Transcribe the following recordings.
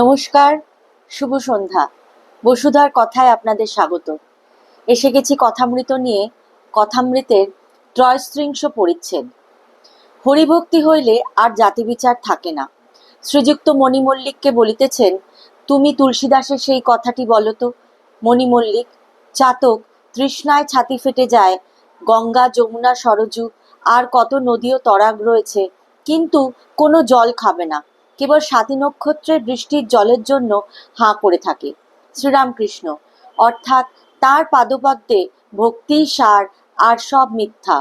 নমস্কার, শুভ সন্ধ্যা। বসুধার কথায় আপনাদের স্বাগত। এসে গেছি কথামৃত নিয়ে, কথামৃতের ত্রয়স্ত্রিংশ পরিচ্ছেদ। হরিভক্তি হইলে আর জাতি বিচার থাকে না। শ্রীযুক্ত মণিমল্লিককে বলিতেছেন, তুমি তুলসীদাসের সেই কথাটি বলো তো মণিমল্লিক, চাতক, তৃষ্ণায় ছাতি ফেটে যায়, গঙ্গা, যমুনা, সরজু, আর কত নদী ও তরাগ রয়েছে, কিন্তু কোনো জল খাবে না। কেবল স্বাতি নক্ষত্রের বৃষ্টির জলের জন্য হাঁ করে থাকে। শ্রীরামকৃষ্ণ, অর্থাৎ তার পাদপদ্মে ভক্তি, সার আর সব মিথ্যা।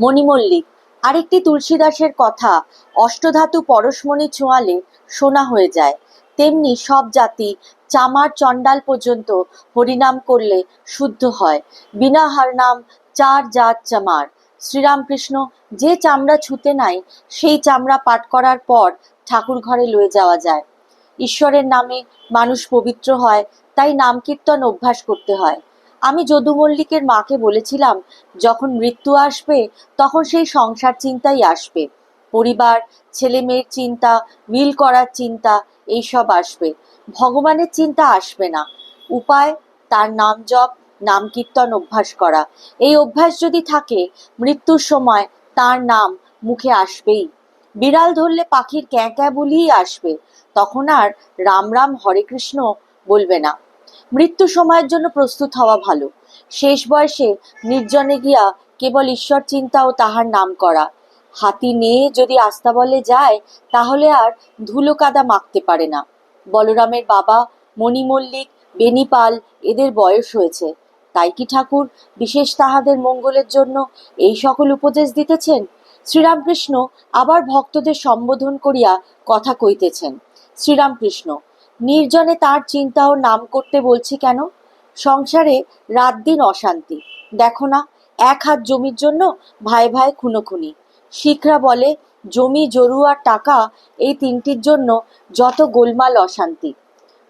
মণিমল্লিক, আরেকটি তুলসীদাসের কথা, অষ্টধাতু পরশমণি ছোঁয়ালে সোনা হয়ে যায়। তেমনি সব জাতি চামার চণ্ডাল পর্যন্ত হরিনাম করলে শুদ্ধ হয়। বিনা হরনাম চার জাত চামার। শ্রীরামকৃষ্ণ যে চামড়া ছুতে নাই, সেই চামড়া পাঠ করার পর ঠাকুর ঘরে লয়ে যাওয়া যায়। ঈশ্বরের নামে মানুষ পবিত্র হয়, তাই নাম কীর্তন অভ্যাস করতে হয়। আমি যদু মল্লিকের মাকে বলেছিলাম, যখন মৃত্যু আসবে, তখন সেই সংসার চিন্তাই আসবে। পরিবার ছেলে মেয়ের চিন্তা, মিল করার চিন্তা, এইসব আসবে। ভগবানের চিন্তা আসবে না। উপায়, তার নাম জপ নাম কীর্তন অভ্যাস করা। এই অভ্যাস যদি থাকে, মৃত্যুর সময় তার নাম মুখে আসবেই। বিড়াল ধরলে পাখির ক্যাঁ ক্যাঁ বলিই আসবে। তখন আর রাম রাম হরে কৃষ্ণ বলবে না। মৃত্যু সময়ের জন্য প্রস্তুত হওয়া ভালো। শেষ বয়সে নির্জনে গিয়া কেবল ঈশ্বর চিন্তা ও তাহার নাম করা। হাতি নিয়ে যদি আস্তাবলে যায়, তাহলে আর ধুলো কাদা মাখতে পারে না। বলরামের বাবা মণি মল্লিক বেনিপাল এদের বয়স হয়েছে। তাই কি ঠাকুর বিশেষ তাহাদের মঙ্গলের জন্য এই সকল উপদেশ দিতেছেন? শ্রীরামকৃষ্ণ আবার ভক্তদের সম্বোধন করিয়া কথা কইতেছেন। শ্রীরামকৃষ্ণ, নির্জনে তার চিন্তা ও নাম করতে বলছি কেন? সংসারে রাত দিন অশান্তি। দেখো না, এক হাত জমির জন্য ভাই ভাই খুনোখুনি। শিখরা বলে, জমি, জরু আর টাকা এই তিনটির জন্য যত গোলমাল অশান্তি।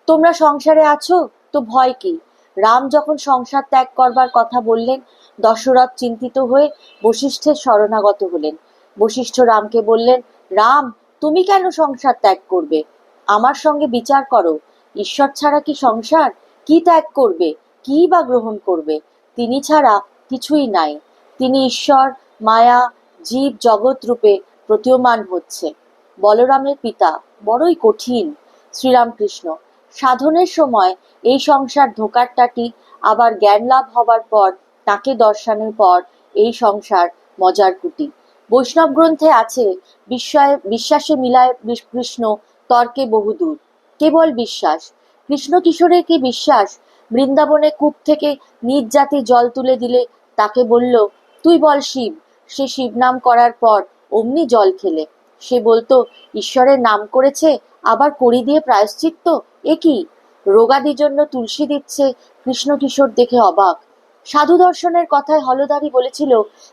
তোমরা সংসারে আছো তো ভয় কি? রাম যখন সংসার ত্যাগ করবার কথা বললেন, দশরথ চিন্তিত হয়ে বশিষ্ঠের শরণাগত হলেন। বশিষ্ঠ রামকে বললেন, রাম, তুমি কেন সংসার ত্যাগ করবে? আমার সঙ্গে বিচার করো। ঈশ্বর ছাড়া কি সংসার? কি ত্যাগ করবে? কি বা গ্রহণ করবে? তিনি ছাড়া কিছুই নাই। তিনি ঈশ্বর, মায়া, জীব, জগৎ রূপে প্রতীয়মান হচ্ছে। বলরামের পিতা বড়ই কঠিন। শ্রীরামকৃষ্ণ সাধনের সময় এই সংসার ধোকারটাটি আবার জ্ঞান লাভ হবার পর তাকে দর্শনের পর এই সংসার মজার কুটি। বৈষ্ণব গ্রন্থে আছে, বিস্ময়ে, বিশ্বাসে মিলায় কৃষ্ণ, তর্কে বহুদূর কেবল বিশ্বাস। কৃষ্ণ কিশোরের কি বিশ্বাস? বৃন্দাবনে কূপ থেকে নিজ জাতি জল তুলে দিলে তাকে বলল, তুই বল শিব। সে শিব নাম করার পর অমনি জল খেলে। সে বলতো, ঈশ্বরের নাম করেছে, আবার করি দিয়ে প্রায়শ্চিত্ত? এ কি? রোগাদির জন্য তুলসী দিচ্ছে কৃষ্ণ কিশোর দেখে অবাক। সাধু দর্শনের কথায় হলদারি বলেছিল,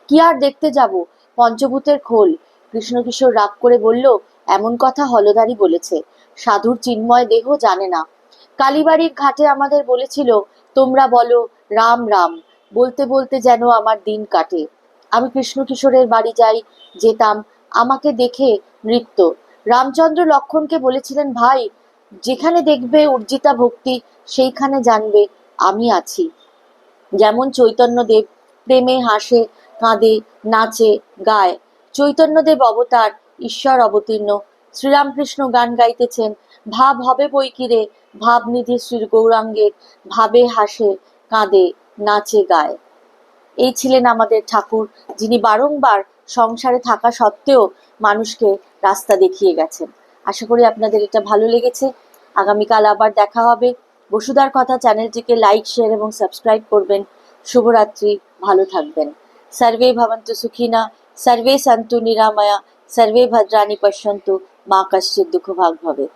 কি আর দেখতে যাব? পঞ্চভূতের খোল। কৃষ্ণকিশোর রাগ করে বলল, এমন কথা হলদারি বলেছে। সাধুর চিন্ময় দেহ জানে না। কালীবাড়ির ঘাটে আমাদের বলেছিল, তোমরা বলো, রাম রাম। বলতে বলতে যেন আমার দিন কাটে। আমি কৃষ্ণকিশোরের বাড়ি যাই, যেতাম আমাকে দেখে নৃত্য। রামচন্দ্র লক্ষণকে বলেছিলেন, ভাই, যেখানে দেখবে উর্জিতা ভক্তি, সেইখানে জানবে আমি আছি। যেমন চৈতন্যদেব প্রেমে হাসে, কাঁদে, নাচে, গায়। চৈতন্যদেব অবতার, ঈশ্বর অবতীর্ণ। শ্রীরামকৃষ্ণ গান গাইতেছেন, ভাব হবে বৈকিরে, ভাব নিধি শ্রী গৌরাঙ্গের ভাবে হাসে, কাঁদে, নাচে, গায়। এই ছিলেন আমাদের ঠাকুর, যিনি বারংবার সংসারে থাকা সত্ত্বেও মানুষকে রাস্তা দেখিয়ে গেছেন আশা করি আপনাদের এটা ভালো লেগেছে। আগামীকাল আবার দেখা হবে। বসুধার কথা চ্যানেলটিকে লাইক, শেয়ার এবং সাবস্ক্রাইব করবেন। শুভরাত্রি, ভালো থাকবেন। সর্বে ভবন্তু সুখিনা, সর্বে সন্তু নিরাময়া, সর্বে ভদ্রাণি পশ্যন্তু, মা কশ্চিৎ দুঃখভাগ ভবেত।